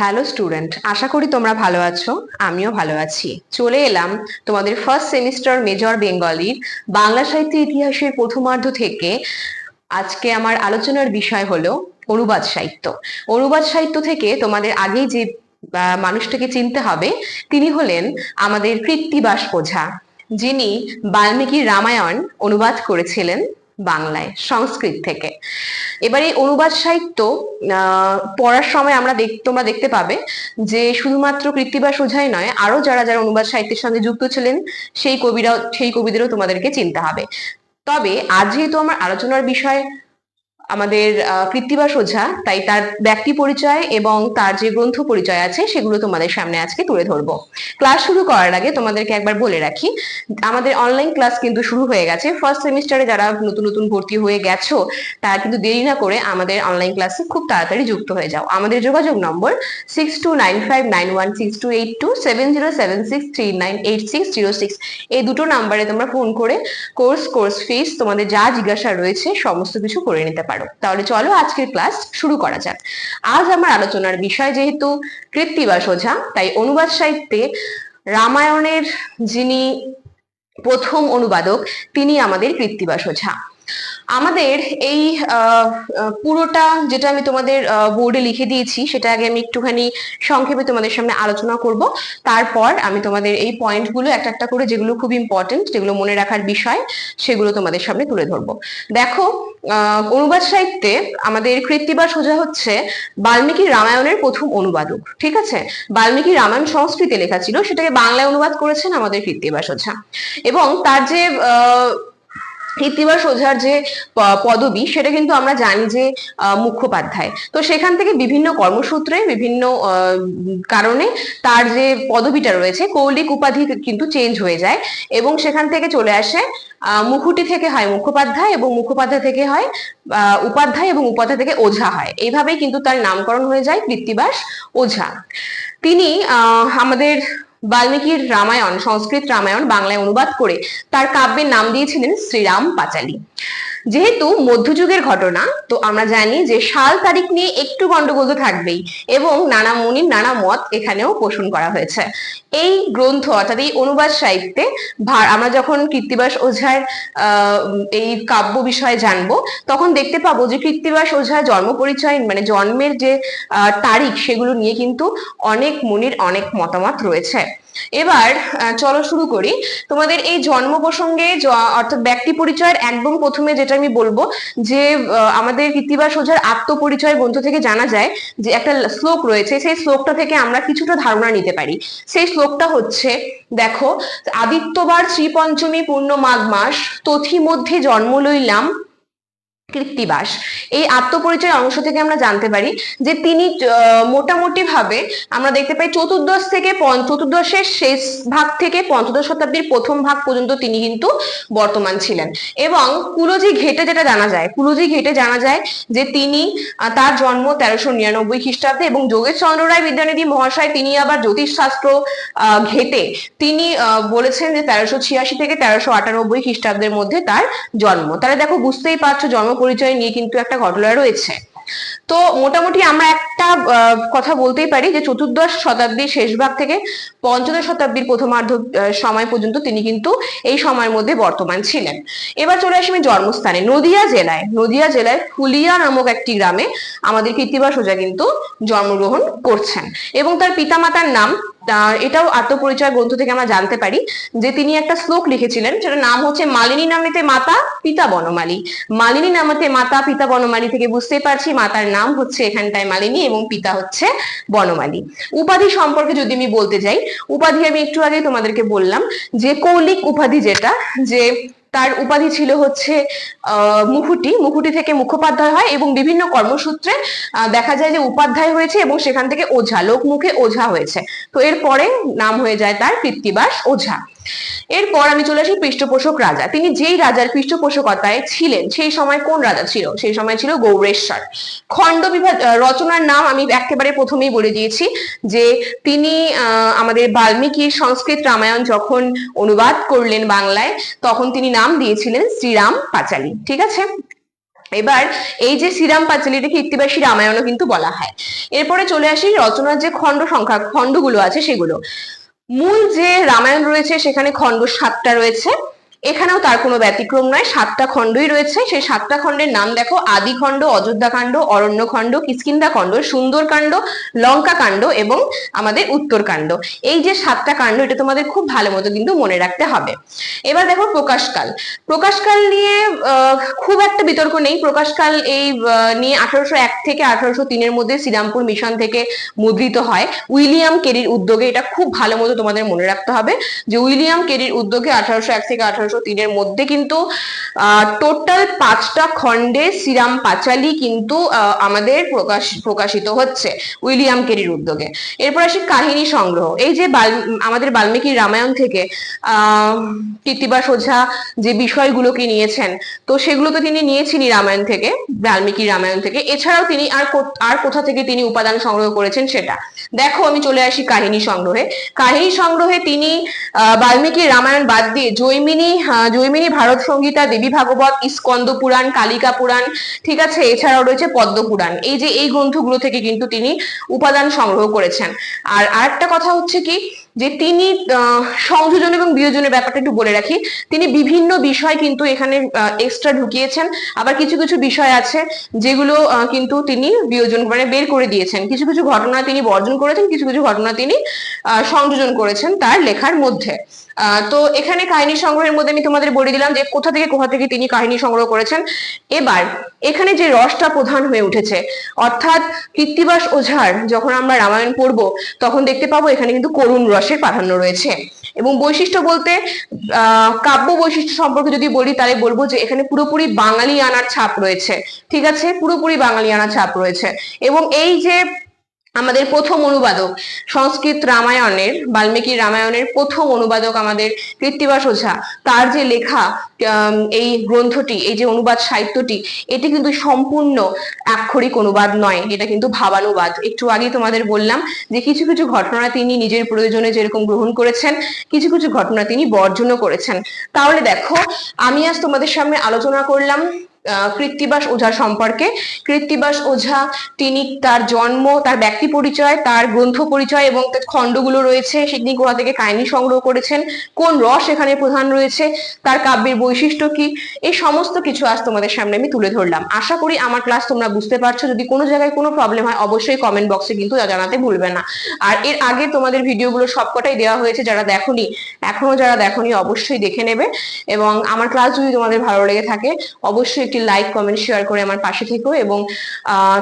Hello student আশা করি তোমরা ভালো আছো, আমিও ভালো আছি। চলে এলাম তোমাদের ফার্স্ট সেমিস্টার মেজর বেঙ্গলির বাংলা সাহিত্য ইতিহাসের প্রথমার্ধ থেকে। আজকে আমার আলোচনার বিষয় হলো অনুবাদ সাহিত্য। অনুবাদ সাহিত্য থেকে তোমাদের আগেই যে মানুষটাকে চিনতে হবে, তিনি হলেন আমাদের কৃত্তিবাস ওঝা যিনি বাল্মীকির রামায়ণ অনুবাদ করেছিলেন। বাংলায়, সংস্কৃত থেকে। এবার এই অনুবাদ সাহিত্য পড়ার সময় আমরা দেখ- তোমরা দেখতে পাবে যে শুধুমাত্র কৃত্তিবাস ওঝাই নয়, আরও যারা যারা অনুবাদ সাহিত্যের সঙ্গে যুক্ত ছিলেন, সেই কবিরাও, সেই কবিদেরও তোমাদেরকে চিনতে হবে। তবে আজ যেহেতু আমার আলোচনার বিষয় আমাদের আহ, কৃত্তিবাস ওঝা তাই তার ব্যক্তি পরিচয় এবং তার যে গ্রন্থ পরিচয় আছে সেগুলো তোমাদের সামনে আজকে তুলে ধরবো। ক্লাস শুরু করার আগে তোমাদেরকে একবার বলে রাখি আমাদের অনলাইন ক্লাস কিন্তু শুরু হয়ে গেছে। ফার্স্ট সেমিস্টারে যারা নতুন নতুন ভর্তি হয়ে গেছো তারা কিন্তু দেরি না করে আমাদের অনলাইন ক্লাসে খুব তাড়াতাড়ি যুক্ত হয়ে যাও। আমাদের যোগাযোগ number six two nine five nine one six two eight two seven zero seven six three nine eight six zero six এই দুটো নাম্বারে তোমরা ফোন করে কোর্স কোর্স ফিস তোমাদের যা জিজ্ঞাসা রয়েছে সমস্ত কিছু করে নিতে পারো। তাহলে চলো আজকের ক্লাস শুরু করা যাক। আজ আমার আলোচনার বিষয় যেহেতু কৃত্তি বা সোঝা তাই অনুবাদ সাহিত্যে রামায়ণের যিনি প্রথম অনুবাদক, তিনি আমাদের কৃত্তিবাস ওঝা আমাদের এই পুরোটা যেটা আমি তোমাদের বোর্ডে লিখে দিয়েছি, সেটা আগে আমি একটুখানি সংক্ষেপে তোমাদের সামনে আলোচনা করব। তারপর আমি তোমাদের এই পয়েন্টগুলো একটা একটা করে, যেগুলো খুব ইম্পর্টেন্ট যেগুলো মনে রাখার বিষয়, সেগুলো তোমাদের সামনে তুলে ধরবো। দেখো অনুবাদ সাহিত্যে আমাদের কৃত্তিবাস সোজা হচ্ছে বাল্মীকির রামায়ণের প্রথম অনুবাদক, ঠিক আছে? বাল্মীকি রামায়ণ সংস্কৃতে লেখা ছিল, সেটাকে বাংলায় অনুবাদ করেছেন আমাদের কৃত্তিবাস ওঝা এবং তার যে কৃত্তিবাস ওঝার যে পদবি সেটা কিন্তু আমরা জানি যে আহ, মুখোপাধ্যায়। তো সেখান থেকে বিভিন্ন কর্মসূত্রে বিভিন্ন কারণে তার যে পদবিটা রয়েছে কৌলিক উপাধি কিন্তু চেঞ্জ হয়ে যায় এবং সেখান থেকে চলে আসে মুখুটি থেকে হয় মুখোপাধ্যায় এবং মুখোপাধ্যায় থেকে হয় উপাধ্যায় এবং উপাধ্যায় থেকে ওঝা হয়। এইভাবেই কিন্তু তার নামকরণ হয়ে যায় কৃত্তিবাস ওঝা। তিনি আমাদের বাল্মীকির রামায়ণ সংস্কৃত রামায়ণ বাংলায় অনুবাদ করে তার কাব্যের নাম দিয়েছিলেন শ্রীরাম পাঁচালী। যেহেতু মধ্যযুগের ঘটনা, তো আমরা জানি যে সাল তারিখ নিয়ে একটু গন্ডগোল তো থাকবেই এবং নানা মুনির, নানা মত এখানেও পোষণ করা হয়েছে। এই গ্রন্থ অর্থাৎ এই অনুবাদ সাহিত্যে আমরা যখন কৃত্তিবাস ওঝার এই কাব্য বিষয়ে জানব, তখন দেখতে পাবো যে কৃত্তিবাস ওঝার জন্ম পরিচয় মানে জন্মের যে তারিখ, সেগুলো নিয়ে কিন্তু অনেক মুনির অনেক মতামত রয়েছে। এবার চলো শুরু করি। তোমাদের এই জন্ম প্রসঙ্গে অর্থাৎ ব্যক্তি পরিচয়ের একদম প্রথমে যেটা আমি বলব, যে আমাদের কৃত্তিবাস ওঝার আত্মপরিচয় গ্রন্থ থেকে জানা যায় যে, একটা শ্লোক রয়েছে। সেই শ্লোকটা থেকে আমরা কিছুটা ধারণা নিতে পারি। সেই শ্লোকটা হচ্ছে, দেখো, আদিত্যবার শ্রীপঞ্চমী পূর্ণ মাঘ মাস তথি মধ্যে জন্ম লইলাম কৃত্তিবাস। এই আত্মপরিচয় অংশ থেকে আমরা জানতে পারি যে তিনি মোটামুটি ভাবে আমরা দেখতে পাই চতুর্দশ থেকে চতুর্দশের শেষ ভাগ থেকে পঞ্চদশ শতাব্দীর প্রথম ভাগ পর্যন্ত তিনি কিন্তু বর্তমান ছিলেন। এবং কুলজি ঘেটে যেটা জানা যায়, কুলজি ঘেটে জানা যায় যে তিনি তার জন্ম তেরোশো নিরানব্বই খ্রিস্টাব্দে এবং যোগেশ চন্দ্র রায় বিদ্যানিধি মহাশয় তিনি আবার জ্যোতিষশাস্ত্র ঘেটে তিনি বলেছেন যে তেরোশো ছিয়াশি থেকে তেরোশো আটানব্বই খ্রিস্টাব্দের মধ্যে তার জন্ম। তাহলে দেখো, বুঝতেই পারছ জন্ম পরিচয় নিয়ে কিন্তু একটা ঘটনা রয়েছে। তো মোটামুটি আমরা একটা কথা বলতেই পারি যে চতুর্দশ শতাব্দীর শেষ ভাগ থেকে পঞ্চদশ শতাব্দীর প্রথমার্ধ সময় পর্যন্ত তিনি কিন্তু এই সময়ের মধ্যে বর্তমান ছিলেন। এবার চলে আসি জন্মস্থানে, নদিয়া জেলায়। নদিয়া জেলায় ফুলিয়া নামক একটি গ্রামে আমাদের কৃত্তিবাস ওঝা কিন্তু জন্মগ্রহণ করছেন এবং তার পিতামাতার নাম এটাও আত্মপরিচয় গ্রন্থ থেকে আমরা জানতে পারি যে তিনি একটা শ্লোক লিখেছিলেন সেটার নাম হচ্ছে মালিনী নামেতে মাতা পিতা বনমালী। মালিনী নামেতে মাতা পিতা বনমালী থেকে বুঝতে পারছি মাতার নাম হচ্ছে এখানটায় মালিনী এবং পিতা হচ্ছে বনমালী। উপাধি সম্পর্কে যদি আমি বলতে যাই, উপাধি আমি একটু আগে তোমাদেরকে বললাম যে কৌলিক উপাধি যেটা, যে তার উপাধি ছিল হচ্ছে, আহ মুকুটি মুকুটি থেকে মুখোপাধ্যায় হয় এবং বিভিন্ন কর্মসূত্রে দেখা যায় যে উপাধ্যায় হয়েছে এবং সেখান থেকে ওঝা লোক মুখে ওঝা হয়েছে। তো এরপরে নাম হয়ে যায় তার কৃত্তিবাস ওঝা। এরপর আমি চলে আসি পৃষ্ঠপোষক রাজা। তিনি যেই রাজার পৃষ্ঠপোষকতায় ছিলেন, সেই সময় কোন রাজা ছিল? সেই সময় ছিল গৌরেশ্বর। খণ্ড বিভাগ রচনার নাম আমি একেবারে প্রথমেই বলে দিয়েছি যে তিনি আমাদের বাল্মীকির সংস্কৃত রামায়ণ যখন অনুবাদ করলেন বাংলায়, তখন তিনি নাম দিয়েছিলেন শ্রীরাম পাঁচালী। ঠিক আছে? এবার এই যে শ্রীরাম পাঁচালী এটাকে কীর্তিবাসী রামায়ণও কিন্তু বলা হয়। এরপরে চলে আসি রচনার যে খণ্ড সংখ্যা, খণ্ডগুলো আছে সেগুলো। মূল যে রামায়ণ রয়েছে সেখানে খণ্ড সাতটা রয়েছে। এখানেও তার কোনো ব্যতিক্রম নয়, সাতটা খণ্ডই রয়েছে। সেই সাতটা খণ্ডের নাম দেখো আদি খণ্ড অযোধ্যা কাণ্ড অরণ্য খণ্ড কিষ্কিন্দা খণ্ড সুন্দরকাণ্ড লঙ্কা কাণ্ড এবং আমাদের উত্তরকাণ্ড। এই যে সাতটা কাণ্ড, এটা তোমাদের খুব ভালো মতো কিন্তু মনে রাখতে হবে। এবার দেখো প্রকাশকাল। প্রকাশকাল নিয়ে খুব একটা বিতর্ক নেই। প্রকাশকাল এই নিয়ে আঠারোশো এক থেকে আঠারোশো তিনের মধ্যে শ্রীরামপুর মিশন থেকে মুদ্রিত হয়। উইলিয়াম কেরির উদ্যোগে এটা খুব ভালো মতো তোমাদের মনে রাখতে হবে যে উইলিয়াম কেরির উদ্যোগে আঠারোশো এক থেকে আঠারোশো তিনের মধ্যে কিন্তু টোটাল পাঁচটা খণ্ডে শ্রীরাম পাঁচালী কিন্তু আমাদের প্রকাশ, প্রকাশিত হচ্ছে উইলিয়াম কেরির উদ্যোগে। এরপর আসি কাহিনী সংগ্রহ। এই যে আমাদের বাল্মীকির রামায়ণ থেকে, আহ ওঝা যে বিষয়গুলোকে নিয়েছেন, তো সেগুলো তো তিনি নিয়েছেনই রামায়ণ থেকে, বাল্মীকির রামায়ণ থেকে। এছাড়াও তিনি আর আর কোথা থেকে তিনি উপাদান সংগ্রহ করেছেন সেটা। দেখো, আমি চলে আসি কাহিনী সংগ্রহে। কাহিনী সংগ্রহে তিনি বাল্মীকির রামায়ণ বাদ দিয়ে জৈমিনী জৈমিনী ভারত সংগীতা দেবী ভাগবত স্কন্দ পুরাণ, কালিকা পুরাণ, ঠিক আছে? এছাড়াও রয়েছে পদ্ম পুরাণ। এই যে এই গ্রন্থগুলো থেকে কিন্তু তিনি উপাদান সংগ্রহ করেছেন। আর আরেকটা কথা হচ্ছে কি? যে তিনি সংযোজন এবং বিয়োজনের ব্যাপারটা একটু বলে রাখি। তিনি বিভিন্ন বিষয় কিন্তু এখানে এক্সট্রা ঢুকিয়েছেন। আবার কিছু কিছু বিষয় আছে যেগুলো কিন্তু তিনি বিয়োজন মানে বের করে দিয়েছেন। কিছু কিছু ঘটনা তিনি বর্জন করেছেন, কিছু কিছু ঘটনা তিনি সংযোজন করেছেন তার লেখার মধ্যে। তো এখানে কাহিনী সংগ্রহের মধ্যে আমি তোমাদের বলে দিলাম যে কোথা থেকে কোথা থেকে তিনি কাহিনী সংগ্রহ করেছেন। এবার, এখানে যে রসটা প্রধান হয়ে উঠেছে, অর্থাৎ কৃত্তিবাস ওঝার যখন আমরা রামায়ণ পড়ব, তখন দেখতে পাবো এখানে কিন্তু করুণ রসের প্রাধান্য রয়েছে। এবং বৈশিষ্ট্য বলতে কাব্য বৈশিষ্ট্য সম্পর্কে যদি বলি, তাহলে বলব যে এখানে পুরোপুরি বাঙালি আনার ছাপ রয়েছে। ঠিক আছে? পুরোপুরি বাঙালি আনার ছাপ রয়েছে। এবং এই যে আমাদের প্রথম অনুবাদক। সংস্কৃত রামায়ণের, বাল্মীকি রামায়ণের প্রথম অনুবাদক আমাদের কৃত্তিবাস ওঝা তার যে লেখা এই গ্রন্থটি, এই যে অনুবাদ সাহিত্যটি, এটি কিন্তু সম্পূর্ণ আক্ষরিক অনুবাদ নয়, এটা কিন্তু ভাবানুবাদ। একটু আগে তোমাদের বললাম যে কিছু কিছু ঘটনা তিনি নিজের প্রয়োজনে যেরকম গ্রহণ করেছেন, কিছু কিছু ঘটনা তিনি বর্জনও করেছেন। তাহলে দেখো, আমি আজ তোমাদের সামনে আলোচনা করলাম কৃত্তিবাস ওঝা সম্পর্কে। কৃত্তিবাস ওঝা, তিনি তার জন্ম, তার ব্যক্তি পরিচয়, তার গ্রন্থ পরিচয় এবং তার খণ্ডগুলো রয়েছে। সেগুলি কোথা থেকে কাহিনী সংগ্রহ করেছেন। কোন রস এখানে প্রধান রয়েছে? তার কাব্যের বৈশিষ্ট্য কি? এই সমস্ত কিছু আজ তোমাদের সামনে আমি তুলে ধরলাম। আশা করি আমার ক্লাস তোমরা বুঝতে পারছ। যদি কোনো জায়গায় কোনো প্রবলেম হয়, অবশ্যই কমেন্ট বক্সে কিন্তু জানাতে ভুলবে না। আর এর আগে তোমাদের ভিডিওগুলো সবকটাই দেওয়া হয়েছে। যারা দেখোনি, এখনও যারা দেখোনি, অবশ্যই দেখে নেবে। এবং আমার ক্লাস যদি তোমাদের ভালো লেগে থাকে, অবশ্যই একটি লাইক কমেন্ট শেয়ার করে আমার পাশে থেকো এবং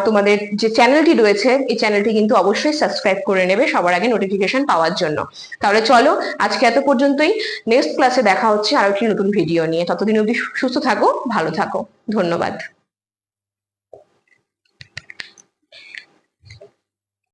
তোমাদের যে চ্যানেলটি রয়েছে, এই চ্যানেলটি কিন্তু অবশ্যই সাবস্ক্রাইব করে নেবে সবার আগে নোটিফিকেশন পাওয়ার জন্য। তাহলে চলো, আজকে এত পর্যন্তই। নেক্সট ক্লাসে দেখা হচ্ছে আরও একটি নতুন ভিডিও নিয়ে। ততদিন অবধি সুস্থ থাকো, ভালো থাকো। ধন্যবাদ।